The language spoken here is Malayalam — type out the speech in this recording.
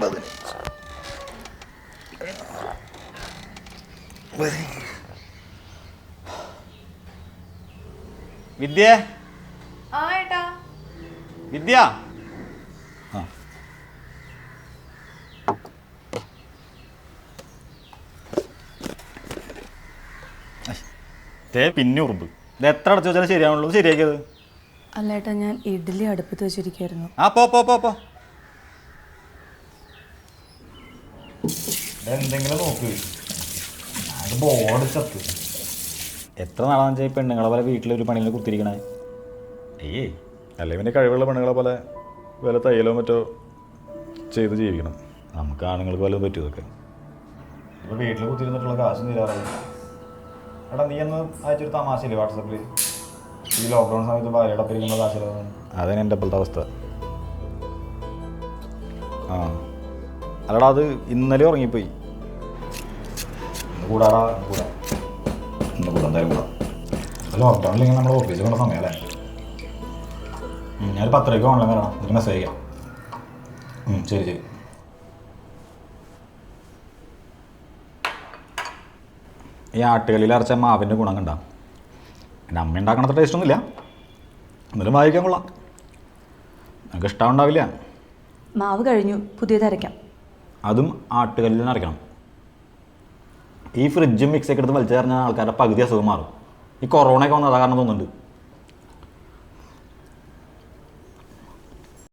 പതിനഞ്ച്. വിദ്യ? വിദ്യ? ആ. ദേ പിന്നെ ഉറുമ്പ്. ഇത് എത്ര അടച്ചു വെച്ചാലും ശരിയാവുള്ളൂ. ശരിയാക്കിയത്? അല്ല ഏട്ടാ ഞാൻ ഇഡ്ഡലി അടുപ്പത്ത് വെച്ചിരിക്കായിരുന്നു. ആ പോ പോ പോ പോ. എന്തെങ്കിലും നോക്ക്. അത് ബോർഡ് ചത്ത്. എത്ര നാളാന്ന് വെച്ചാൽ ഈ പെണ്ണുങ്ങളെ പോലെ വീട്ടിലൊരു പണിയിൽ കുത്തിരിക്കണേ ഏയ് അല്ലെങ്കിൽ പിന്നെ കഴിവുള്ള പെണ്ണുങ്ങളെ പോലെ വില തയ്യലോ മറ്റോ ചെയ്ത് ജീവിക്കണം. നമുക്ക് ആണുങ്ങൾക്ക് പോലും പറ്റും ഇതൊക്കെ. ഇപ്പോൾ വീട്ടിൽ കുത്തിരുന്നിട്ടുള്ള കാശ് തീരാറായി. എടാ നീ ഒന്ന് അയച്ചൊരു തമാശയില്ലേ വാട്സപ്പിൽ ഈ ലോക്ക്ഡൗൺ സമയത്ത് ഭാര്യയുടെ ഒപ്പം ഇരിക്കുന്ന കാശിലാണ് അതാണ് എന്റെ ഇപ്പോഴത്തെ അവസ്ഥ. ആ. അല്ലടാ അത് ഇന്നലെ ഉറങ്ങിപ്പോയി. ഇന്ന് ഇന്ന് കൂടാ. ഇന്ന് കൂടാ എന്തായാലും കൂടാ. ലോക്ക്ഡൗണിൽ നമ്മൾ ഓഫീസിൽ കൊണ്ട സമയമല്ലേ ഞാനൊരു പത്തരയ്ക്ക് ഓൺലൈൻ വരണം. എന്നിട്ട് മെസ്സേജ് അയക്കാം. ഉം, ശരി ശരി. ഈ ആട്ടുകളിൽ അരച്ച മാവിന്റെ ഗുണം കണ്ട? എന്റെ അമ്മ ഉണ്ടാക്കണത്ര ടേസ്റ്റ് ഒന്നുമില്ല. എന്നാലും വായിക്കാൻ കൊള്ളാം. നമുക്ക് ഇഷ്ടമുണ്ടാവില്ല മാവ് കഴിഞ്ഞു. പുതിയത് അരയ്ക്കാം. അതും ആട്ടുകല്ലിൽ അരയ്ക്കണം. ഈ ഫ്രിഡ്ജും മിക്സൊക്കെ എടുത്ത് വലിച്ചു പറഞ്ഞാൽ ആൾക്കാരുടെ പകുതി അസുഖം മാറും. ഈ കൊറോണയൊക്കെ വന്നത് കാരണം തോന്നുന്നുണ്ട്.